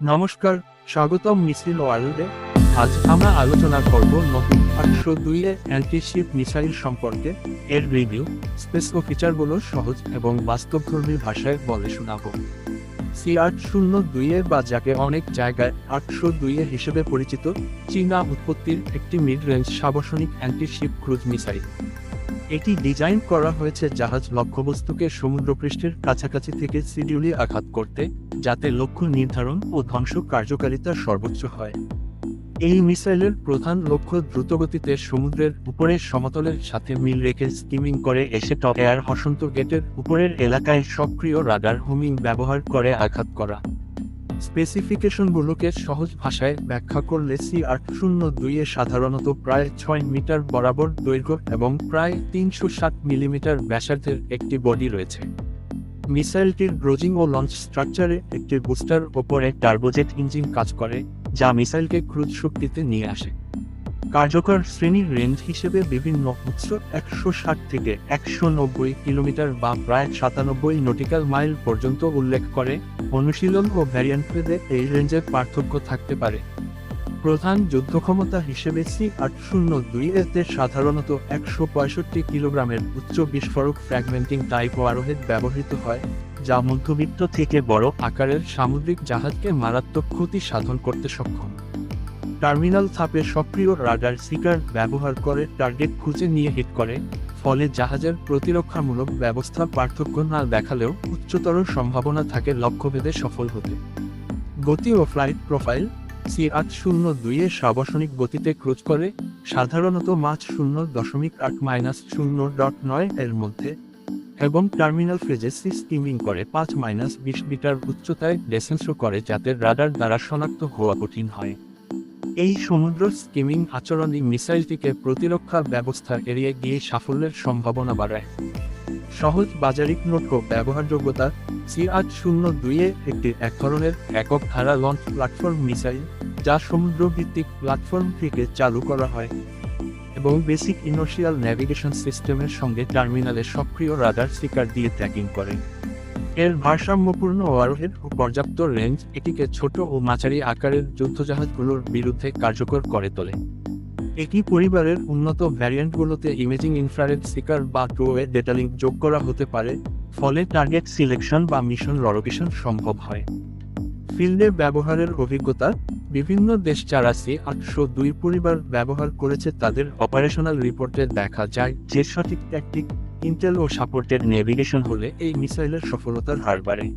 নমস্কার, স্বাগতম মিছিল ওয়ার্ল্ডে। আজ আমরা আলোচনা করব নতুন আটশো দুই এর অ্যান্টিশিপ মিসাইল সম্পর্কে। এর রিভিউ স্পেস ও ফিচারগুলো সহজ এবং বাস্তবধর্মী ভাষায় বলে শোনাব। সি আট শূন্য দুইয়ের বা যাকে অনেক জায়গায় আটশো দুই দুইয়ে হিসেবে পরিচিত, চীনা উৎপত্তির একটি mid range subsonic antiship cruise missile. এটি ডিজাইন করা হয়েছে জাহাজ লক্ষ্যবস্তুকে সমুদ্রপৃষ্ঠের কাছাকাছি থেকে সিডিউলি আঘাত করতে, যাতে লক্ষ্য নির্ধারণ ও ধ্বংস কার্যকারিতা সর্বোচ্চ হয়। এই মিসাইলের প্রধান লক্ষ্য দ্রুতগতিতে সমুদ্রের উপরের সমতলের সাথে মিল রেখে স্কিমিং করে এসে টপ এয়ার হসন্ত গেটের উপরের এলাকায় সক্রিয় রাডার হোমিং ব্যবহার করে আঘাত করা। স্পেসিফিকেশনগুলোকে সহজ ভাষায় ব্যাখ্যা করলে সি আট শূন্য দুইয়ে সাধারণত প্রায় ছয় মিটার বরাবর দৈর্ঘ্য এবং প্রায় তিনশো সাত মিলিমিটার ব্যাসার্ধের একটি বডি রয়েছে। মিসাইলটির ব্রোজিং ও লঞ্চ স্ট্রাকচারে একটি বুস্টার ওপরে টার্বোজেট ইঞ্জিন কাজ করে, যা মিসাইলকে ক্রুজ শক্তিতে নিয়ে আসে। কার্যকর শ্রেণির রেঞ্জ হিসেবে বিভিন্ন উৎস একশো ষাট থেকে একশো নব্বই কিলোমিটার বা প্রায় সাতানব্বই নটিক্যাল মাইল পর্যন্ত উল্লেখ করে। অনুশীলন ও ভ্যারিয়েন্ট এই রেঞ্জের পার্থক্য থাকতে পারে। প্রধান যুদ্ধ ক্ষমতা হিসেবে সি আট শূন্য দুই এতে সাধারণত একশো পঁয়ষট্টি কিলোগ্রামের উচ্চ বিস্ফোরক ফ্র্যাগমেন্টিং টাইপ ওয়ারহেড ব্যবহৃত হয়, যা মধ্যবিত্ত থেকে বড় আকারের সামুদ্রিক জাহাজকে মারাত্মক ক্ষতি সাধন করতে সক্ষম। টার্মিনাল থাপে সক্রিয় রাডার সিকার ব্যবহার করে টার্গেট খুঁজে নিয়ে হিট করে, ফলে জাহাজের প্রতিরক্ষামূলক ব্যবস্থা পার্থক্য না দেখালেও উচ্চতর সম্ভাবনা থাকে লক্ষ্যভেদে সফল হতে। গতি ও ফ্লাইট প্রোফাইল সি আট শূন্য দুইয়ে সাবসনিক গতিতে ক্রুজ করে, সাধারণত মাছ শূন্য দশমিক আট মাইনাস শূন্য ডট নয় এর মধ্যে, এবং টার্মিনাল ফ্রেজে সি স্কিমিং করে পাঁচ মাইনাস বিশ মিটার উচ্চতায় ডেসেন্সও করে যাতে রাডার দ্বারা শনাক্ত হওয়া কঠিন হয়। এই সমুদ্র স্কিমিং আচরণই মিসাইলটিকে প্রতিরক্ষা ব্যবস্থা এড়িয়ে গিয়ে সাফল্যের সম্ভাবনা বাড়ায়। সহজ বাজারিক নোট ও ব্যবহারযোগ্যতা সি আট শূন্য দুইয়ে একটি এক ধরনের একক ধারা লঞ্চ প্ল্যাটফর্ম মিসাইল যা সমুদ্রভিত্তিক প্ল্যাটফর্ম থেকে চালু করা হয়, এবং বেসিক ইনোশিয়াল ন্যাভিগেশন সিস্টেমের সঙ্গে টার্মিনালে সক্রিয় রাডার স্টিকার দিয়ে ট্র্যাকিং করে। এর ভারসাম্যপূর্ণ ওয়ারহেড ও পর্যাপ্ত রেঞ্জ এটিকে ছোট ও মাঝারি আকারের যুদ্ধজাহাজগুলোর বিরুদ্ধে কার্যকর করে তোলে। এটি পরিবারের উন্নত ভ্যারিয়েন্টগুলোতে ইমেজিং ইনফ্রারেড সিকার বা টোয়ে ডেটা লিঙ্ক যোগ করা হতে পারে, ফলে টার্গেট সিলেকশন বা মিশন লরোকেশন সম্ভব হয়। ফিল্ডে ব্যবহারের অভিজ্ঞতা, বিভিন্ন দেশ যারা সি আটশো দুই পরিবার ব্যবহার করেছে তাদের অপারেশনাল রিপোর্টে দেখা যায় যে সঠিক ট্যাকটিক ইন্টেল ও সাপোর্টেড নেভিগেশন হলে এই মিসাইলের সফলতার হার বাড়ে।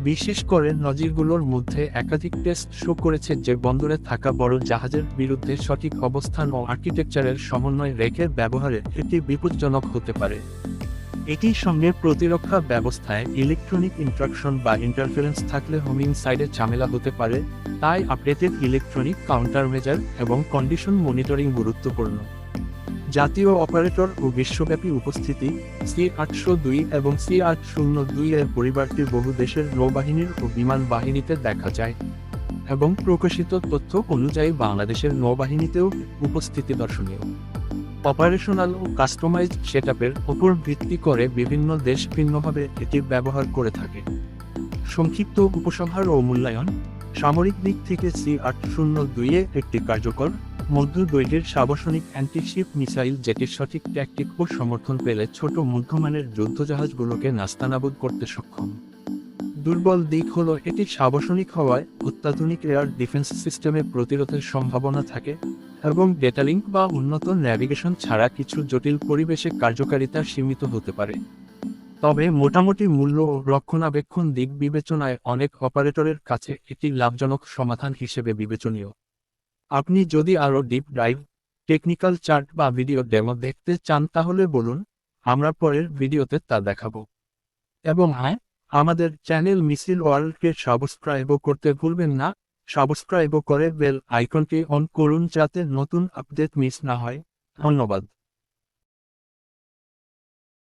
বিশেষ করে নজিরগুলোর মধ্যে একাধিক টেস্ট শো করেছে যে বন্দরে থাকা বড় জাহাজের বিরুদ্ধে সঠিক অবস্থান ও আর্কিটেকচারের সমন্বয় রেখে ব্যবহারে এটি বিপজ্জনক হতে পারে। এটির সঙ্গে প্রতিরক্ষা ব্যবস্থায় ইলেকট্রনিক ইন্ট্রাকশন বা ইন্টারফারেন্স থাকলে হোমিং সাইডে ঝামেলা হতে পারে, তাই আপডেটেড ইলেকট্রনিক কাউন্টার মেজার এবং কন্ডিশন মনিটরিং গুরুত্বপূর্ণ। জাতীয় অপারেটর ও বিশ্বব্যাপী উপস্থিতি, সি আটশো দুই এবং সি আট শূন্য দুই এর পরিবারটি বহু দেশের নৌবাহিনীর ও বিমান বাহিনীতে দেখা যায় এবং প্রকাশিত তথ্য অনুযায়ী বাংলাদেশের নৌবাহিনীতেও উপস্থিতি দর্শনীয়। অপারেশনাল ও কাস্টমাইজড সেটআপের উপর ভিত্তি করে বিভিন্ন দেশ ভিন্নভাবে এটি ব্যবহার করে থাকে। সংক্ষিপ্ত উপসংহার ও মূল্যায়ন, সামরিক দিক থেকে সি আট শূন্য দুইয়ে একটি কার্যকর মধ্য দৈর্ঘ্যের সাবসনিক অ্যান্টিশিপ মিসাইল যেটির সঠিক ট্যাকটিক ও সমর্থন পেলে ছোট মধ্যমানের যুদ্ধজাহাজগুলোকে নাস্তানাবুদ করতে সক্ষম। দুর্বল দিক হলো এটি সাবসনিক হওয়ায় অত্যাধুনিক এয়ার ডিফেন্স সিস্টেমে প্রতিরোধের সম্ভাবনা থাকে এবং ডেটা লিঙ্ক বা উন্নত ন্যাভিগেশন ছাড়া কিছু জটিল পরিবেশে কার্যকারিতা সীমিত হতে পারে। তবে মোটামুটি মূল্য ও রক্ষণাবেক্ষণ দিক বিবেচনায় অনেক অপারেটরের কাছে এটি লাভজনক সমাধান হিসেবে বিবেচনীয়। আপনি যদি আরও ডিপ ড্রাইভ টেকনিক্যাল চার্ট বা ভিডিও ডেমো দেখতে চান তাহলে বলুন, আমরা পরের ভিডিওতে তা দেখাবো। এবং হ্যাঁ আমাদের চ্যানেল মিছিল ওয়ার্ল্ডকে সাবস্ক্রাইবও করতে ভুলবেন না। সাবস্ক্রাইবও করে বেল আইকনটি অন করুন যাতে নতুন আপডেট মিস না হয়। ধন্যবাদ।